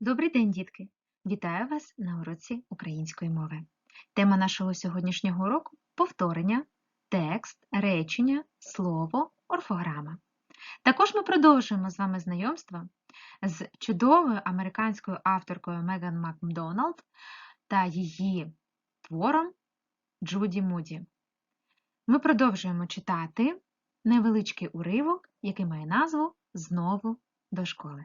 Добрий день, дітки! Вітаю вас на уроці української мови. Тема нашого сьогоднішнього уроку повторення, текст, речення, слово, орфограма. Також ми продовжуємо з вами знайомство з чудовою американською авторкою Меган Макдоналд та її твором Джуді Муді. Ми продовжуємо читати невеличкий уривок, який має назву Знову до школи.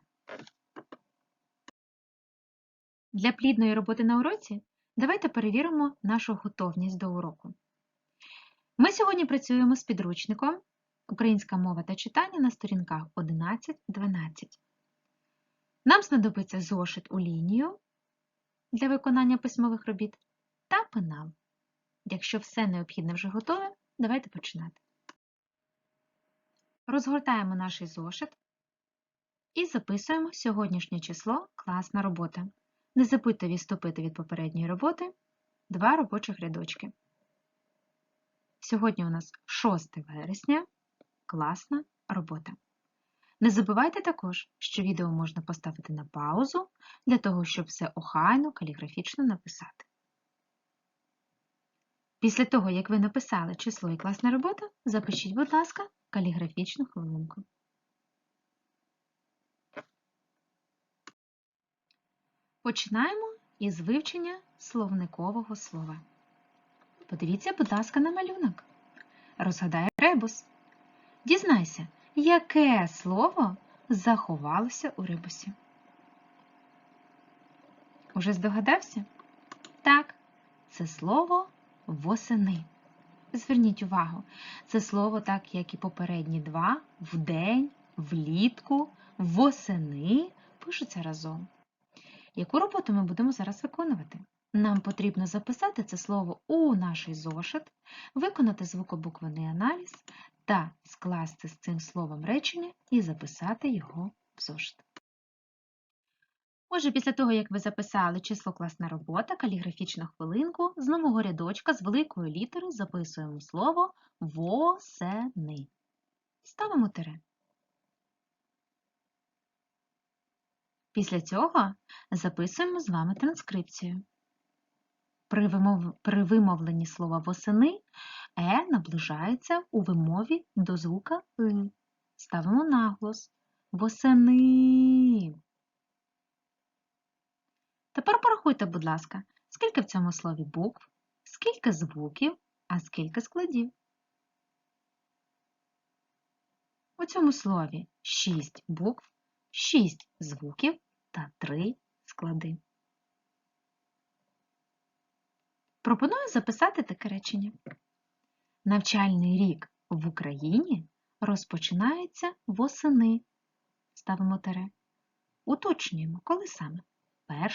Для плідної роботи на уроці давайте перевіримо нашу готовність до уроку. Ми сьогодні працюємо з підручником Українська мова та читання на сторінках 11-12. Нам знадобиться зошит у лінію для виконання письмових робіт та пенал. Якщо все необхідне вже готове, давайте починати. Розгортаємо наш зошит і записуємо сьогоднішнє число класна робота. Не забудьте відступити від попередньої роботи два робочих рядочки. Сьогодні у нас 6 вересня. Класна робота. Не забувайте також, що відео можна поставити на паузу для того, щоб все охайно, каліграфічно написати. Після того, як ви написали число і класна робота, запишіть, будь ласка, каліграфічну хвилинку. Починаємо із вивчення словникового слова. Подивіться, будь ласка, на малюнок. Розгадай ребус. Дізнайся, яке слово заховалося у ребусі. Уже здогадався? Так, це слово восени. Зверніть увагу, це слово, так як і попередні два, вдень, влітку, восени пишуться разом. Яку роботу ми будемо зараз виконувати? Нам потрібно записати це слово у наш зошит, виконати звукобуквений аналіз та скласти з цим словом речення і записати його в зошит. Отже, після того, як ви записали число класна робота, каліграфічну хвилинку, з нового рядочка з великої літери записуємо слово восени. Ставимо тире. Після цього записуємо з вами транскрипцію. При, вимов... При вимовленні слова восени е наближається у вимові до звука и. Ставимо наголос. Восени. Тепер порахуйте, будь ласка, скільки в цьому слові букв, скільки звуків, а скільки складів. У цьому слові 6 букв, 6 звуків та 3 склади. Пропоную записати таке речення. Навчальний рік в Україні розпочинається восени. Ставимо тире. Уточнюємо, коли саме? 1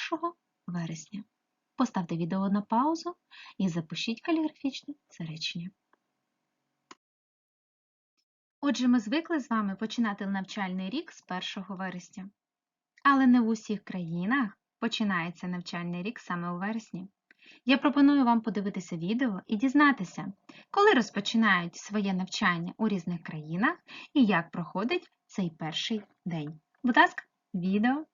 вересня. Поставте відео на паузу і запишіть каліграфічно це речення. Отже, ми звикли з вами починати навчальний рік з 1 вересня. Але не в усіх країнах починається навчальний рік саме у вересні. Я пропоную вам подивитися відео і дізнатися, коли розпочинають своє навчання у різних країнах і як проходить цей перший день. Будь ласка, відео.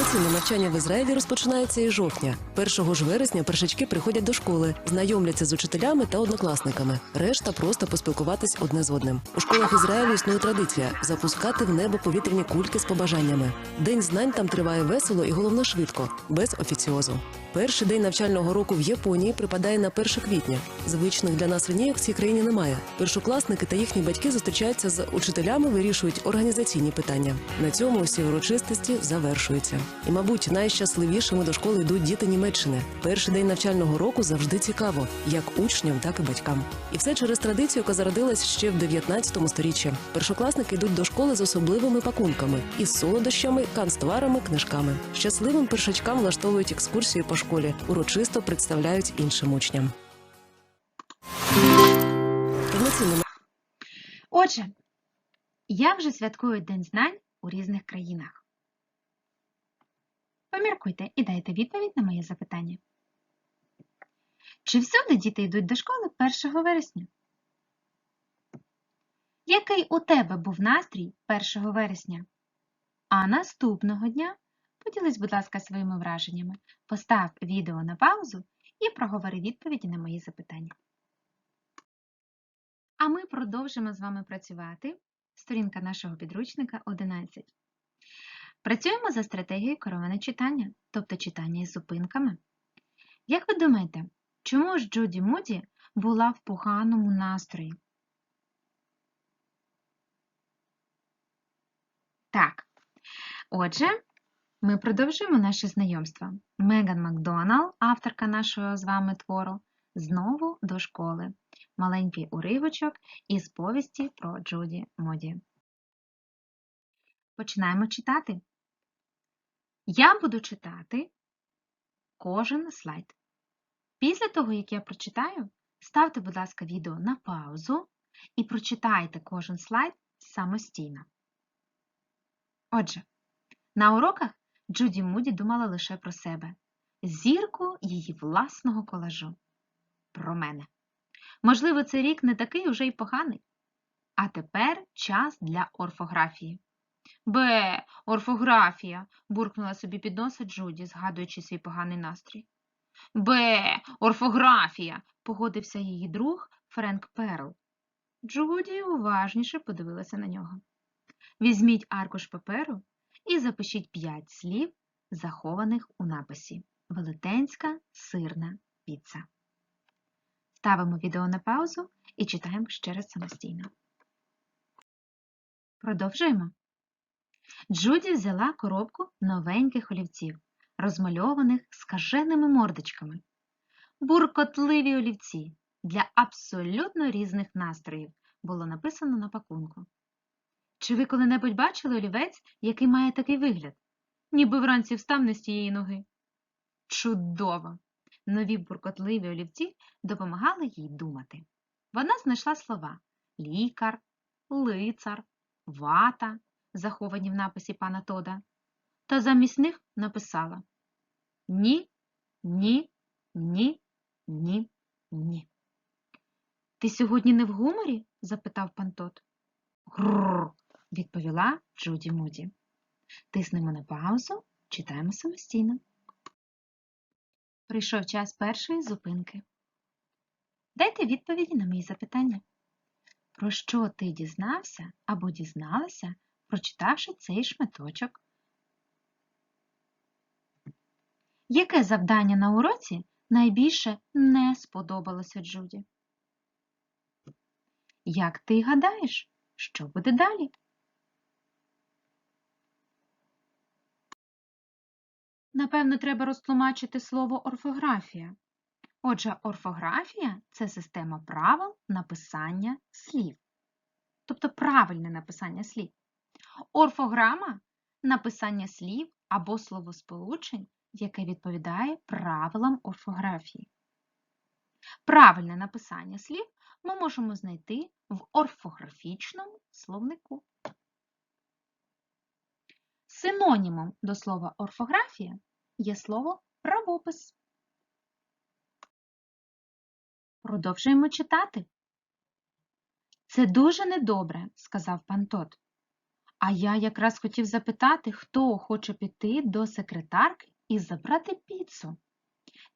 Повноцінне навчання в Ізраїлі розпочинається із жовтня. 1 ж вересня першачки приходять до школи, знайомляться з учителями та однокласниками. Решта просто поспілкуватись одне з одним. У школах Ізраїлю існує традиція запускати в небо повітряні кульки з побажаннями. День знань там триває весело і головне швидко, без офіціозу. Перший день навчального року в Японії припадає на 1 квітня. Звичних для нас лінійок в цій країні немає. Першокласники та їхні батьки зустрічаються з учителями, вирішують організаційні питання. На цьому усі урочистості завершуються. І, мабуть, найщасливішими до школи йдуть діти Німеччини. Перший день навчального року завжди цікаво, як учням, так і батькам. І все через традицію, яка зародилась ще в 19 сторіччі. Першокласники йдуть до школи з особливими пакунками із солодощами, канцтоварами, книжками. Щасливим першачкам влаштовують екскурсії по школі, урочисто представляють іншим учням. Отже, як же святкують День знань у різних країнах? Поміркуйте і дайте відповідь на моє запитання. Чи всюди діти йдуть до школи 1 вересня? Який у тебе був настрій 1 вересня? А наступного дня поділись, будь ласка, своїми враженнями. Постав відео на паузу і проговори відповіді на мої запитання. А ми продовжимо з вами працювати. Сторінка нашого підручника 11. Працюємо за стратегією кероване читання, тобто читання із зупинками. Як ви думаєте, чому ж Джуді Муді була в поганому настрої? Так. Отже, ми продовжуємо наше знайомство. Меган Макдоналл, авторка нашого з вами твору, знову до школи. Маленький уривочок із повісті про Джуді Моді. Починаємо читати. Я буду читати кожен слайд. Після того, як я прочитаю, ставте, будь ласка, відео на паузу і прочитайте кожен слайд самостійно. Отже, на уроках Джуді Муді думала лише про себе, зірку її власного колажу. Про мене. Можливо, цей рік не такий уже й поганий. А тепер час для орфографії. Бе, орфографія, буркнула собі під носа Джуді, згадуючи свій поганий настрій. Бе, орфографія, погодився її друг Френк Перл. Джуді уважніше подивилася на нього. Візьміть аркуш паперу і запишіть п'ять слів, захованих у написі Велетенська сирна піца. Ставимо відео на паузу і читаємо ще раз самостійно. Продовжуємо. Джуді взяла коробку новеньких олівців, розмальованих скаженими мордочками. Буркотливі олівці для абсолютно різних настроїв було написано на пакунку. Чи ви коли-небудь бачили олівець, який має такий вигляд? Ніби вранці встав не з тієї ноги. Чудово! Нові буркотливі олівці допомагали їй думати. Вона знайшла слова лікар, лицар, вата, заховані в написі пана Тода, та замість них написала Ні, ні, ні, ні, ні. Ти сьогодні не в гуморі? запитав пан Тод. Грррр, відповіла Джуді Муді. Тиснемо на паузу, читаємо самостійно. Прийшов час першої зупинки. Дайте відповіді на мої запитання. Про що ти дізнався або дізналася, прочитавши цей шматочок? Яке завдання на уроці найбільше не сподобалося Джуді? Як ти гадаєш, що буде далі? Напевно, треба розтлумачити слово орфографія. Отже, орфографія це система правил написання слів, тобто правильне написання слів. Орфограма написання слів або словосполучень, яке відповідає правилам орфографії. Правильне написання слів ми можемо знайти в орфографічному словнику. Синонімом до слова орфографія є слово правопис. Продовжуємо читати. Це дуже недобре, сказав пан Тот. А я якраз хотів запитати, хто хоче піти до секретарки і забрати піцу.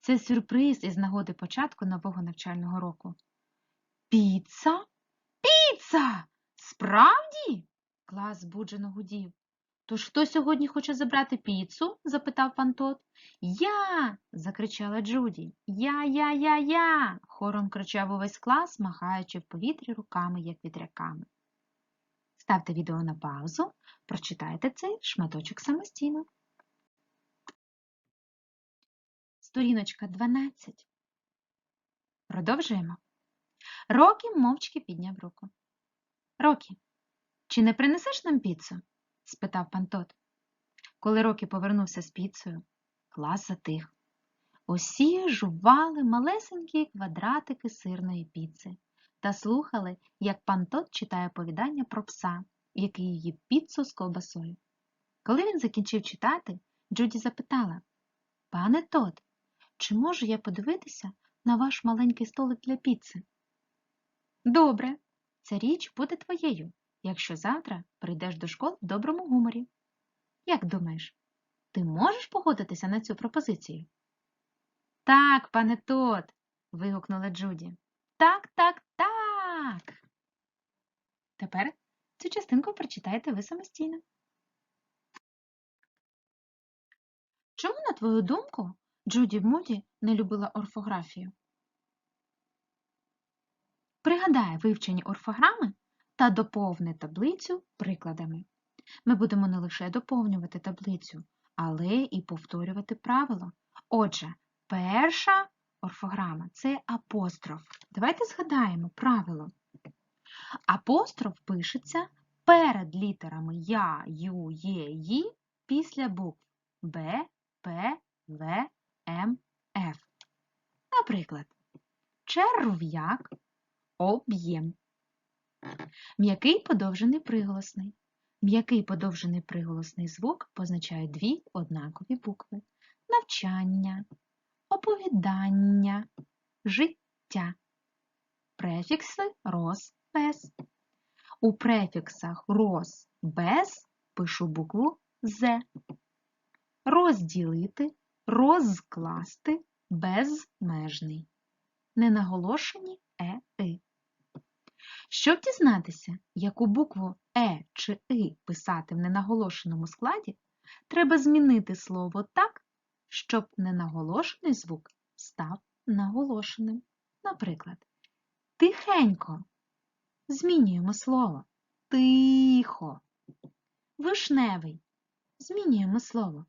Це сюрприз із нагоди початку нового навчального року. Піца? Піца! Справді? Клас збуджено гудів. Тож хто сьогодні хоче забрати піцу? запитав пан Тот. Я. закричала Джуді. Я, я, я, я. хором кричав увесь клас, махаючи в повітрі руками, як вітряками. Ставте відео на паузу, прочитайте цей шматочок самостійно. Сторіночка 12. Продовжуємо. Рокі мовчки підняв руку. Рокі, чи не принесеш нам піцу? Спитав пан Тот. Коли Рокі повернувся з піцею, клас затих. Усі жували малесенькі квадратики сирної піци та слухали, як пан Тот читає оповідання про пса, який їв піцу з ковбасою. Коли він закінчив читати, Джуді запитала Пане Тот, чи можу я подивитися на ваш маленький столик для піци? Добре, ця річ буде твоєю, якщо завтра прийдеш до школи в доброму гуморі. Як думаєш, ти можеш погодитися на цю пропозицію? Так, пане Тот, вигукнула Джуді. Так, так, так. Тепер цю частинку прочитайте ви самостійно. Чому, на твою думку, Джуді Муді не любила орфографію? Пригадай вивчені орфограми та доповни таблицю прикладами. Ми будемо не лише доповнювати таблицю, але і повторювати правило. Отже, перша орфограма це апостроф. Давайте згадаємо правило. Апостроф пишеться перед літерами Я, Ю, Є, Ї після букв Б, П, В, М, Ф. Наприклад, черв'як, об'єм. М'який подовжений приголосний. М'який подовжений приголосний звук позначає дві однакові букви: навчання, оповідання, життя. Префікси роз без. У префіксах роз без пишу букву З. Розділити, розкласти безмежний. Ненаголошені е. Щоб дізнатися, яку букву Е чи И писати в ненаголошеному складі, треба змінити слово так, щоб ненаголошений звук став наголошеним. Наприклад, тихенько. Змінюємо слово тихо. Вишневий. Змінюємо слово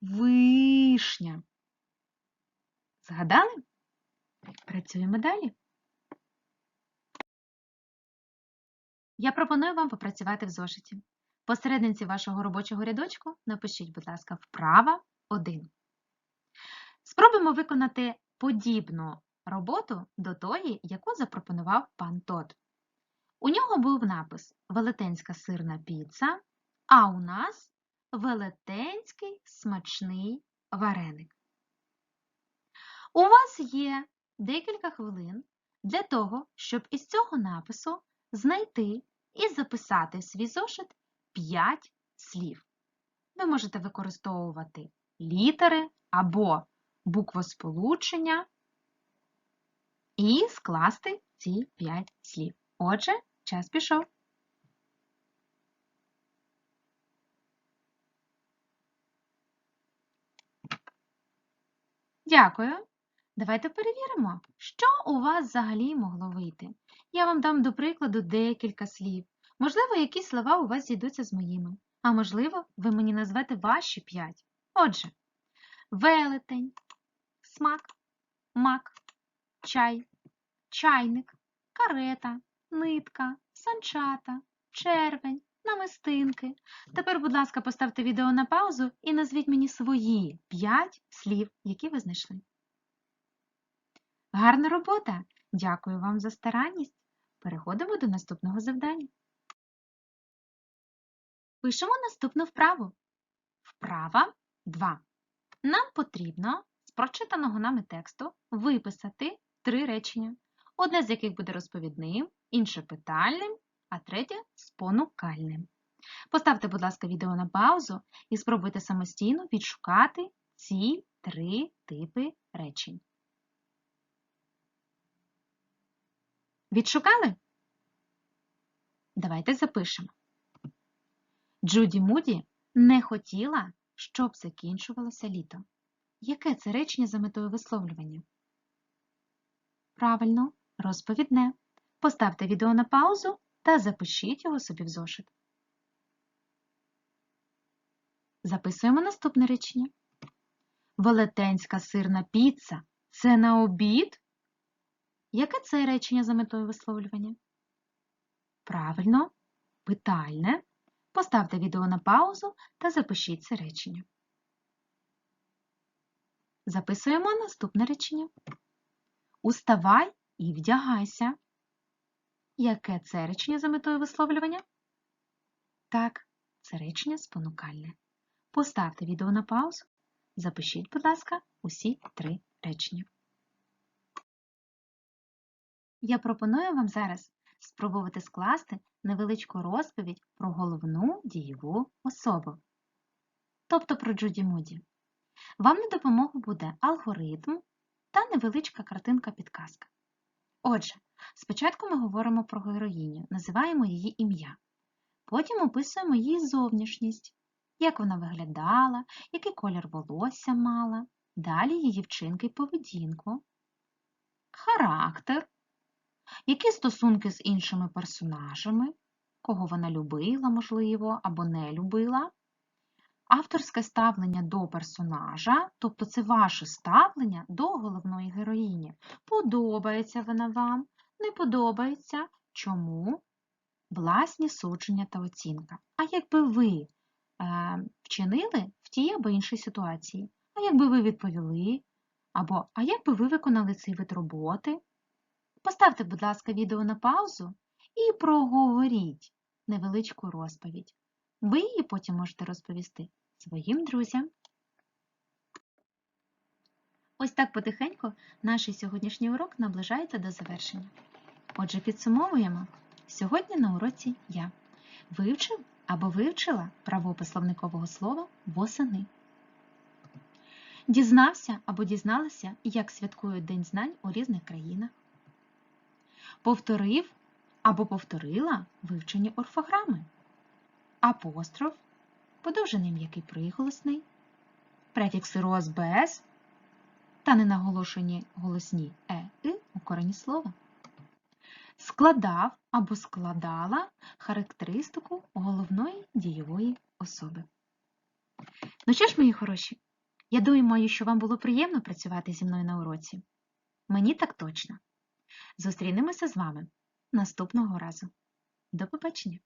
вишня. Згадали? Працюємо далі. Я пропоную вам попрацювати в зошиті. Посерединці вашого робочого рядочку напишіть, будь ласка, вправа 1. Спробуємо виконати подібну роботу до тої, яку запропонував пан Тот. У нього був напис Велетенська сирна піца, а у нас велетенський смачний вареник. У вас є декілька хвилин для того, щоб із цього напису знайти і записати в свій зошит 5 слів. Ви можете використовувати літери або буквосполучення і скласти ці 5 слів. Отже, час пішов. Дякую. Давайте перевіримо, що у вас взагалі могло вийти. Я вам дам до прикладу декілька слів. Можливо, якісь слова у вас зійдуться з моїми, а можливо, ви мені назвете ваші п'ять. Отже, велетень, смак, мак, чай, чайник, карета, нитка, санчата, червень, намистинки. Тепер, будь ласка, поставте відео на паузу і назвіть мені свої п'ять слів, які ви знайшли. Гарна робота! Дякую вам за старанність. Переходимо до наступного завдання. Пишемо наступну вправу. Вправа 2. Нам потрібно з прочитаного нами тексту виписати три речення, одне з яких буде розповідним, інше питальним, а третє спонукальним. Поставте, будь ласка, відео на паузу і спробуйте самостійно відшукати ці три типи речень. Відшукали? Давайте запишемо. Джуді Муді не хотіла, щоб закінчувалося літо. Яке це речення за метою висловлювання? Правильно, розповідне. Поставте відео на паузу та запишіть його собі в зошит. Записуємо наступне речення. Велетенська сирна піца – це на обід? Яке це речення за метою висловлювання? Правильно, питальне. Поставте відео на паузу та запишіть це речення. Записуємо наступне речення. Уставай і вдягайся. Яке це речення за метою висловлювання? Так, це речення спонукальне. Поставте відео на паузу. Запишіть, будь ласка, усі три речення. Я пропоную вам зараз спробувати скласти невеличку розповідь про головну дієву особу. тобто про Джуді Муді. Вам на допомогу буде алгоритм та невеличка картинка-підказка. Отже, спочатку ми говоримо про героїню, називаємо її ім'я. Потім описуємо її зовнішність, як вона виглядала, який колір волосся мала, далі її вчинки й поведінку, характер, які стосунки з іншими персонажами, кого вона любила, можливо, або не любила, авторське ставлення до персонажа, тобто це ваше ставлення до головної героїні. Подобається вона вам, не подобається, чому? Власні судження та оцінка. А якби ви е, вчинили в тій або іншій ситуації? А якби ви відповіли? Або а як би ви виконали цей вид роботи? Поставте, будь ласка, відео на паузу і проговоріть невеличку розповідь. Ви її потім можете розповісти своїм друзям. Ось так потихеньку наш сьогоднішній урок наближається до завершення. Отже, підсумовуємо. Сьогодні на уроці я вивчив або вивчила правопис словникового слова восени. Дізнався або дізналася, як святкують День знань у різних країнах. Повторив або повторила вивчені орфограми. Апостроф, подовжений м'який приголосний, префікси роз без та ненаголошені голосні е, и у корені слова. Складав або складала характеристику головної дієвої особи. Ну що ж, мої хороші, я думаю, що вам було приємно працювати зі мною на уроці. Мені так точно. Зустрінемося з вами наступного разу. До побачення!